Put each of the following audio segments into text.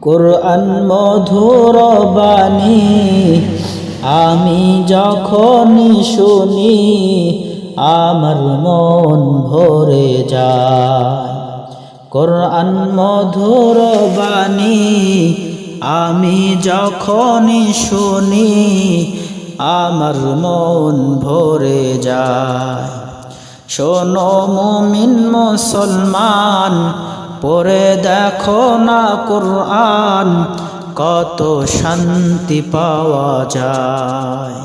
কোরআন মধুর বাণী, আমি যখনই শুনি, আমার মন ভরে যায়। কোরআন মধুর বাণী, আমি যখনই শুনি, আমার মন ভরে যায়। শোনো মুমিন মুসলমান পরে দেখো না কোরআন, কত শান্তি পাওয়া যায়।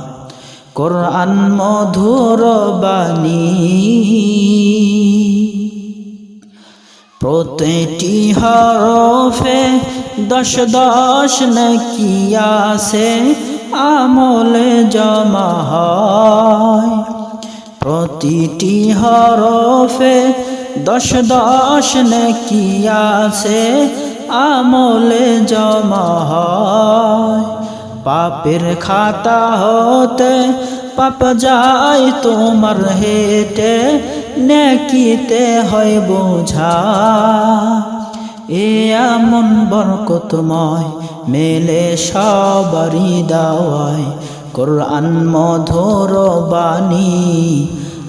কোরআন মধুর বাণী। প্রতিটি হরফে দশ দশ নাকি আসে আমলে জমা হয়। প্রতিটি হরফে দশ দশ নাকি আসে আমলে জমা হয়। পাপের খাতা হতে পাপ যায়, তোমার হেটে নেকিতে হয় বোঝা। এ এমন বরকতময় মেলে সবারই দাওয়ায়, কোরআন মধুর বাণী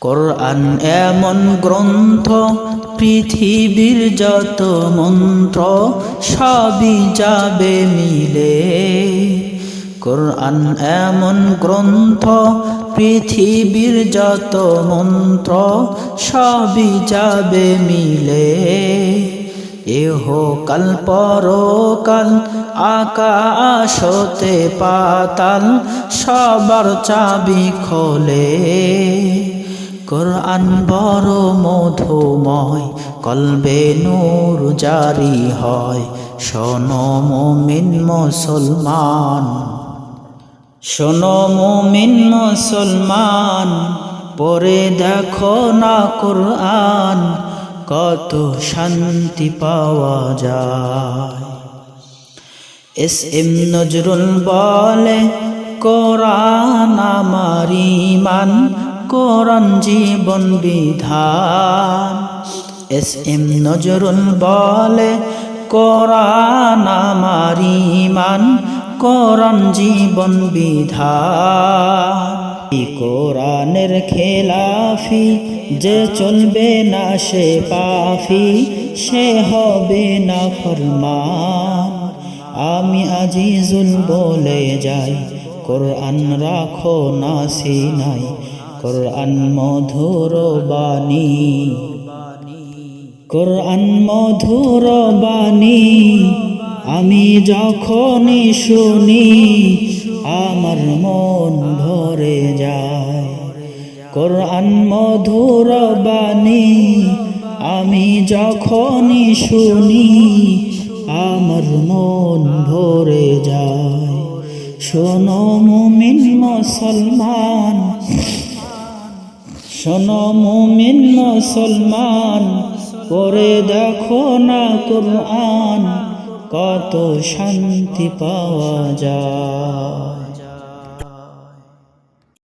কোরআন এমন গ্রন্থ, পৃথিবীর যত মন্ত্র, সবই যাবে মিলে। কোরআন এমন গ্রন্থ, পৃথিবীর যত মন্ত্র, সবই যাবে মিলে। এহ কাল পরকাল, আকাশতে পাতাল, সবার চাবি খোলে। কোরআন বড় মধুময়, কলবে নূর জারি হয়। শোনো মুমিন মুসলমান, শোনো মুমিন মুসলমান পরে দেখো না কোরআন, কত শান্তি পাওয়া যায়। এস এম নজরুল বলে, কোরআন আমার ইমান কোরআন জীবন বিধান। এস এম নজরুল বলে, কোরআন আমার ইমান কোরআন জীবন বিধান। কোরআনের খেলাফি যে চলবে না সে পাফি, সে হবে না ফরমান। আমি আজিজুল বলে যাই, কোরআন রাখো না সিনাই কোরআন মধুর বাণী। কোরআন মধুর বাণী। আমি যখনই শুনি, আমার মন ভরে যায়। কোরআন মধুর বাণী। আমি যখনই শুনি, আমার মন ভরে যায়। শোনো মুমিন মুসলমান। শোনো মুমিন মুসলমান পরে দেখো না কোরআন কত শান্তি পাওয়া যায়।